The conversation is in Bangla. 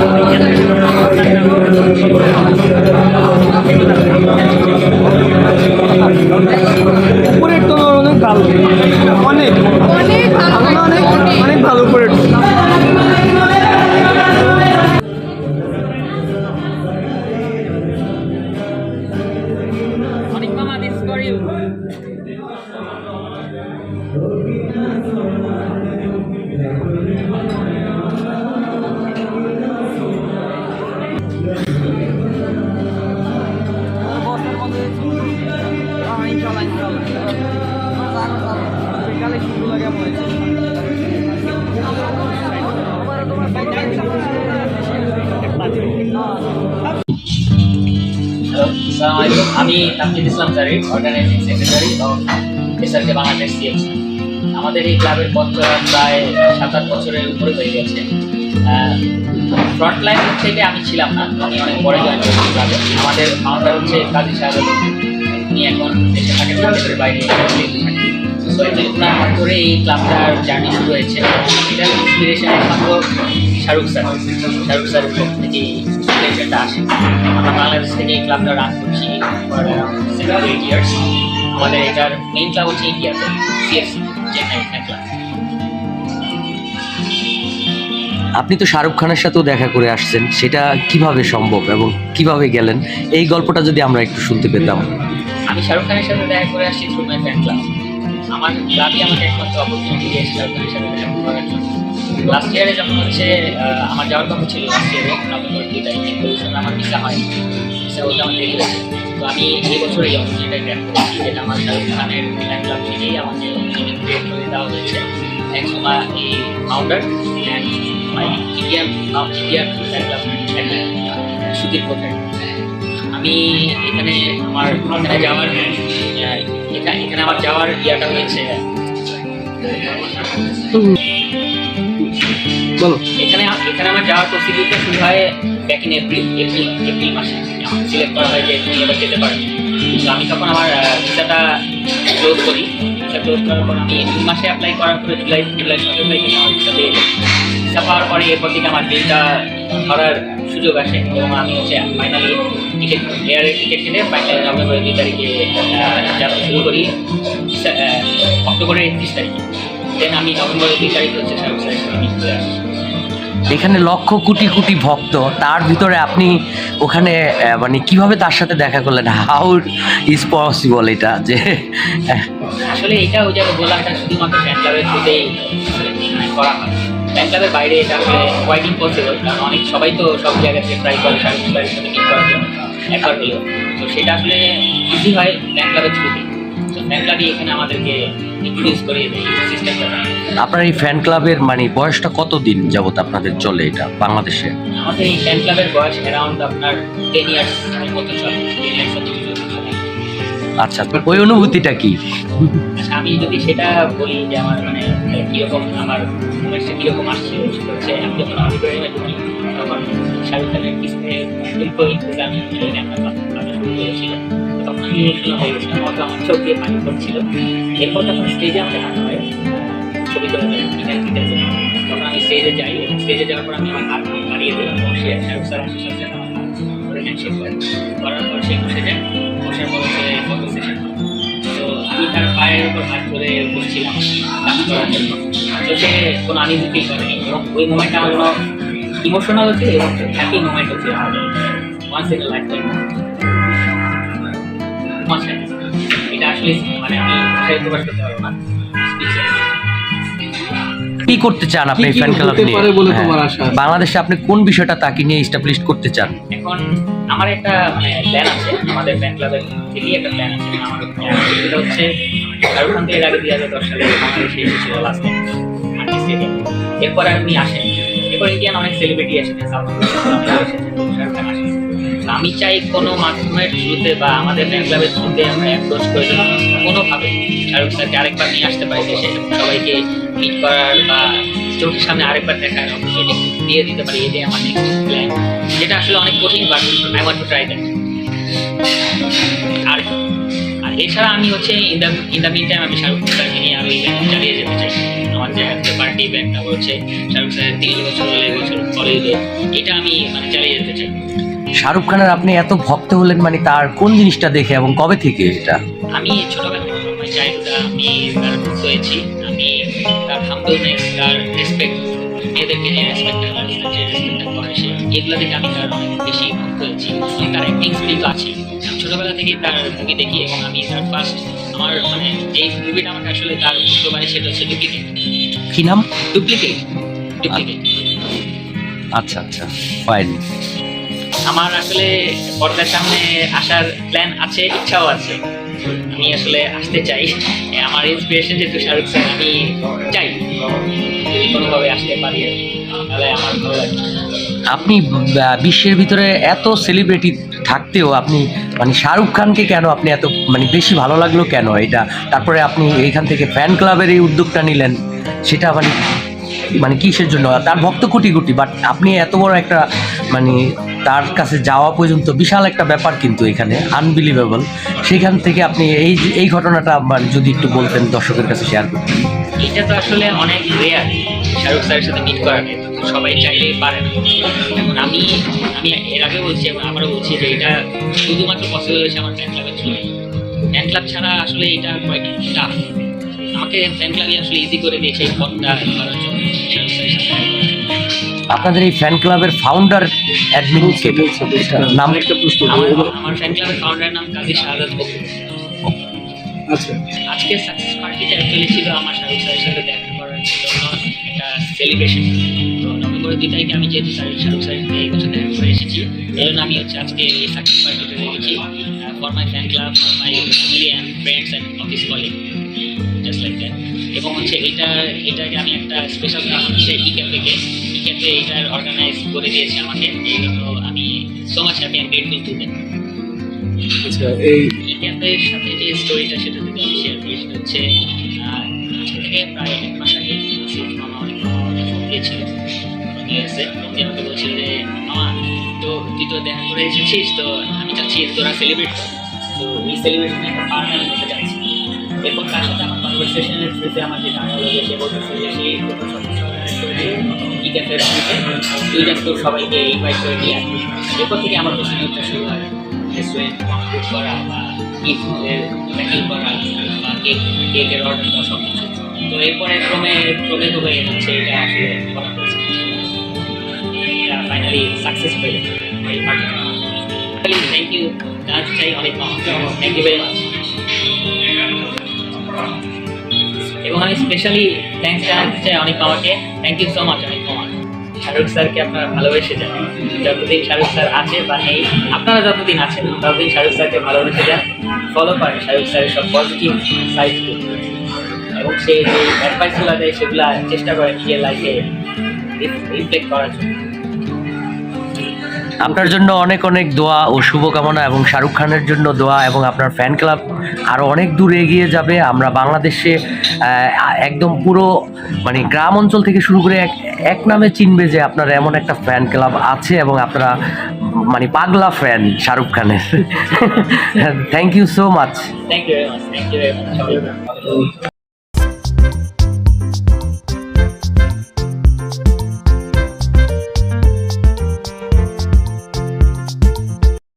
Bye. আমি তামজিদ ইসলাম জারি অর্গানাইজিং সেক্রেটারি এবং এসআরকে বাংলাদেশ সিএফসি আমাদের এই ক্লাবের পথ প্রায় সাত আট বছরের উপরে হয়ে গেছে। ফ্রন্ট লাইন থেকে আমি ছিলাম না, আমি অনেক পরে জয়েন করেছি ক্লাবে। আমাদের ফাউন্ডার হচ্ছে কাজী সাহেব উনি এখন দেশে থাকেন, দেশের বাইরে ওনার হাত ধরে এই ক্লাবটার জার্নি শুরু হয়েছে। এটার ইন্সপিরেশন একমাত্র শাহরুখ স্যার। শাহরুখ পক্ষ থেকে ইন্সপিরেশনটা আসে। আমরা বাংলাদেশ থেকে এই ক্লাবটা রান করছি ফর সেভেন এইট ইয়ার্স আমাদের এটার মেইন ক্লাব হচ্ছে ইন্ডিয়াতে ক্লাব আপনি তো শাহরুখ খানের সাথেও দেখা করে আসছেন, সেটা কীভাবে সম্ভব এবং কীভাবে গেলেন? এই গল্পটা যদি আমরা একটু শুনতে পেতাম। আমি শাহরুখ খানের সাথে দেখা করে আসছি থ্রু ফ্যান ক্লাব আমার ক্লাবই আমাকে একমাত্র অপরচুনিটি দিয়েছে শাহরুখ খানের সাথে দেখা করার জন্য। লাস্ট ইয়ারে যখন হচ্ছে আমার যাওয়ার কথা ছিল লাস্ট ইয়ারে নভেম্বর দুই তারিখে। আমার ভিসা হয়নি। ভিসা বলতে আমার দেরি হয়েছে তো আমি এই বছর এই অপরচুনিটি গ্র্যাপ করেছি যেটা আমার শাহরুখ ফ্যান ক্লাব থেকেই আমাকে ক্রিয়েট করে দেওয়া হয়েছে। থ্যাংকস মাই এই founder and my Indian Indian fan club Sudeep কোথায়? আমি এখানে আমার এখানে যাওয়ার এখানে আমার যাওয়ার ইয়াটা হয়েছে। বলো। এখানে এখানে আমার যাওয়ার প্রসিডিউরটা শুরু হয় back in April April April মাসে। সিলেক্ট করা হয় যে তুমি এবার যেতে পারো। আমি তখন আমার ভিসাটা ক্লোজ করি। ভিসা ক্লোজ করার পর আমি জুন মাসে অ্যাপ্লাই করার পরে জুলাই জুলাই তারিখে আমার ভিসা পেয়ে যাই ভিসা পাওয়ার পরে এরপর থেকে আমার বিলটা ধরার সুযোগ আসে এবং আমি হচ্ছে ফাইনালি টিকিট এয়ারের টিকিট কেটে ফাইনালি নভেম্বরের দুই তারিখে যাত্রা শুরু করি অক্টোবরের একত্রিশ তারিখে। দেন আমি নভেম্বরের দুই তারিখে হচ্ছে সাথে আমি চলে আসি। এখানে লক্ষ কোটি কোটি ভক্ত, তার ভিতরে আপনি ওখানে মানে কীভাবে তার সাথে দেখা করলেন? হাউ ইজ পসিবল এটা যে, আসলে এটা ওই জায়গায় বললাম এটা শুধুমাত্র ফ্যান ক্লাবের থ্রুতেই করা হয়। ফ্যান ক্লাবের বাইরে এটা আসলে কোয়াইট ইম্পসিবল কারণ অনেক, সবাই তো সব জায়গা থেকে ট্রাই করে সাথে মিট করার জন্য একবার হলেও। তো সেটা আসলে ইজি হয় ফ্যান ক্লাবের থ্রুতে তো ফ্যান ক্লাবই এখানে আমাদেরকে আপনার এই ফ্যান ক্লাবের মানে বয়সটা কতদিন যাবত আপনাদের চলে এটা বাংলাদেশে? আমাদের এই ফ্যান ক্লাবের বয়স অ্যারাউন্ড আপনার টেন ইয়ার্স মতো চলে চলে আচ্ছা ওই অনুভূতিটা কি? আচ্ছা, আমি যদি সেটা বলি যে আমার মানে কীরকম আমার মোমেন্টসে কীরকম আসছে সেটা হচ্ছে আমি যখন অডিটোরিয়ামে ঢুকি তখন শাহরুখ খানের কিসে ইনফোতে আমি শুরু করেছিল তখন আমি ইমোশনাল আমার চোখ দিয়ে পানি পড়ছিল এরপর হয় তখন আমি স্টেজে যাই স্টেজে যাওয়ার পর আমি আমার বাড়িয়ে দিলাম বসে শাহরুখ স্যার আমার আমার করে পর সে বসে যায় বসার তো আমি তার পায়ের উপর হাত ধরে বসছিলাম কোনো করেনি এবং ওই মোমেন্টটা আমার ইমোশনাল হচ্ছে এবং হ্যাপি মোমেন্ট হচ্ছে আমাদের ওয়ান্স ইন লাইফ টাইম এটা আসলে মানে আমি ভাষায় প্রকাশ করতে পারব না। কি করতে চান আপনি ফ্যান ক্লাব নিয়ে? হ্যাঁ। বাংলাদেশে আপনি কোন বিষয়টা তাকে নিয়ে এস্টাবলিশ করতে চান? এখন আমার একটা মানে প্ল্যান আছে। আমাদের ফ্যান ক্লাবের থেকেই একটা প্ল্যান আছে। আমার plan সেটা হচ্ছে শাহরুখ খান এর আগে দুই হাজার দশ সালে বাংলাদেশে এসেছিল লাস্ট টাইম এরপর আসেন এরপর ইন্ডিয়ান অনেক সেলিব্রিটি এসেছেন সাউথ শাহরুখ খান আসেন আমি চাই কোনো মাধ্যমের থ্রুতে বা আমাদের ফ্যান ক্লাবের থ্রুতে আমরা অ্যাপ্রোচ করে যদি কোনোভাবে শাহরুখ স্যারকে আরেকবার নিয়ে আসতে পারি দেশে। সবাইকে মিট করার বা চোখের সামনে আরেকবার দেখার অপরচুনিটি দিয়ে দিতে পারি, এটাই আমার নেক্সট প্ল্যান যেটা আসলে অনেক কঠিন but I want to try that আর আর এছাড়া আমি হচ্ছে in the in the meantime আমি শাহরুখ স্যারকে নিয়ে আরও ইভেন্ট চালিয়ে যেতে চাই। আমার যে একটা পার্টি ইভেন্ট তারপর হচ্ছে শাহরুখ স্যারের তিন বছর হলে বছর ঈদে এটা আমি মানে চালিয়ে যেতে চাই। শাহরুখ খানের আপনি এত ভক্ত হলেন মানে তার কোন জিনিসটা দেখে এবং কবে থেকে এটা? আমি ছোটবেলা থেকে আমি তার মুক্ত হয়েছি। আমি তার হাম্বলনেস তার রেসপেক্ট মেয়েদেরকে যে রেসপেক্ট যে রেসপেক্ট করে সে এগুলো থেকে আমি তার অনেক বেশি মুক্ত হয়েছি। এবং তার অ্যাক্টিং স্কিল তো আছে। আমি ছোটবেলা থেকেই তার মুভি দেখি এবং আমি তার ফার্স্ট আমার মানে যেই মুভিটা আমাকে আসলে তার করে সেটা হচ্ছে ডুপ্লিকেট কি নাম? ডুপ্লিকেট ডুপ্লিকেট আচ্ছা আচ্ছা ফাইন আমার আসলে পর্দার সামনে আসার প্ল্যান আছে, ইচ্ছাও আছে। আমি আসলে আসতে চাই। আমার ইন্সপিরেশন যেহেতু শাহরুখ খান আমি চাই যদি কোনোভাবে আসতে পারি তাহলে আমার ভালো লাগবে। আপনি বিশ্বের ভিতরে এত সেলিব্রিটি থাকতেও আপনি মানে শাহরুখ খানকে কেন আপনি এত মানে বেশি ভালো লাগল কেন? এটা, তারপরে আপনি এইখান থেকে ফ্যান ক্লাবের এই উদ্যোগটা নিলেন, সেটা মানে মানে কিসের জন্য? তার ভক্ত কোটি কোটি বাট আপনি এত বড় একটা মানে তার কাছে যাওয়া পর্যন্ত বিশাল একটা ব্যাপার কিন্তু এখানে আনবিলিভেবল সেখান থেকে আপনি এই এই ঘটনাটা মানে যদি একটু বলতেন দর্শকের কাছে শেয়ার করতেন এটা তো আসলে অনেক রেয়ার শাহরুখ স্যারের সাথে মিট করার সবাই চাইলেই পারে না এখন আমি আমি এর আগে বলছি এবং আবারও বলছি যে এটা শুধুমাত্র পসিবল হয়েছে আমার ফ্যান ক্লাবের থ্রুয়ে ফ্যান ক্লাব ছাড়া আসলে এটা কোয়াইট টাফ আমাকে ফ্যান ক্লাবই আসলে ইজি করে দিয়েছে এই পথটা করার জন্য। আপনাদের এই ফ্যান ক্লাবের ফাউন্ডার অ্যাডমিন কে? নাম? একটা প্রশ্ন আমার ফ্যান ক্লাবের ফাউন্ডারের নাম কাজী শাহাদাত বকুল আচ্ছা। আজকে সাকসেস পার্টিটা অ্যাকচুয়ালি ছিল আমার শাহরুখ স্যারের সাথে দেখা করার জন্য। একটা সেলিব্রেশন তো নভেম্বরের দুই তারিখে আমি যেহেতু স্যার শাহরুখ স্যারের এই বছর দেখা করে এসেছি এই জন্য আমি হচ্ছে আজকে এই সাকসেস পার্টিতে রেখেছি for my fan club for my family and friends and office colleague just like that এবং হচ্ছে এটা এটাকে আমি একটা স্পেশাল কাজ হচ্ছে ই ক্যাফেকে ই ক্যাফে এটার অর্গানাইজ করে দিয়েছে আমাকে। এই জন্য আমি so much happy and grateful to them আচ্ছা এই ক্যাফের সাথে যে স্টোরিটা সেটা যদি আমি শেয়ার করি সেটা হচ্ছে আজকে থেকে প্রায় এক মাস আগে আসিফ মামা অনেক মামা আমাকে ফোন দিয়েছিল। ফোন দিয়ে আমাকে বলছিল যে মামা তো তুই তো দেখা করে এসেছিস তো আমি চাচ্ছি তোরা সেলিব্রেট কর। তো এই সেলিব্রেশনে একটা পার্ট আমি কনভারসেশনের থ্রুতে আমার যে জানা হলো যে সে বলতেছে যে সেই ক্যাফের থ্রুতে তুই যেন সবাইকে ইনভাইট করে নিয়ে আসিস এরপর থেকে আমার প্রশ্নটা শুরু হয়। রেস্টুরেন্ট কমপ্লিট করা বা গিফটের প্যাকিং করা, বা কেক কেকের অর্ডার দেওয়া সব কিছু তো এরপরে ক্রমে ক্রমে হয়ে যাচ্ছে, এটা আসলে করা হয়েছে। ফাইনালি সাকসেস পেল থ্যাংক ইউ চাই অনেক থ্যাংক ইউ ভেরি মাচ এবং আমি স্পেশালি থ্যাঙ্কস জানাতে চাই অনেক মামাকে থ্যাংক ইউ সো মাচ অনেক মামা শাহরুখ স্যারকে আপনারা ভালোবেসে যান। যতদিন শাহরুখ স্যার আছে বা নেই, আপনারা যতদিন আছেন, ততদিন শাহরুখ স্যারকে ভালোবেসে যান। ফলো করেন শাহরুখ স্যারের সব পজিটিভ সাইডগুলো এবং সে যে অ্যাডভাইসগুলো দেয়, সেগুলো চেষ্টা করেন নিজের লাইফে রিফ্লেক্ট করার জন্য। আপনার জন্য অনেক অনেক দোয়া ও শুভকামনা এবং শাহরুখ খানের জন্য দোয়া এবং আপনার ফ্যান ক্লাব আরও অনেক দূরে এগিয়ে যাবে। আমরা বাংলাদেশে একদম পুরো মানে গ্রাম অঞ্চল থেকে শুরু করে এক এক নামে চিনবে যে আপনার এমন একটা ফ্যান ক্লাব আছে এবং আপনারা মানে পাগলা ফ্যান শাহরুখ খানের। Thank you so much thank you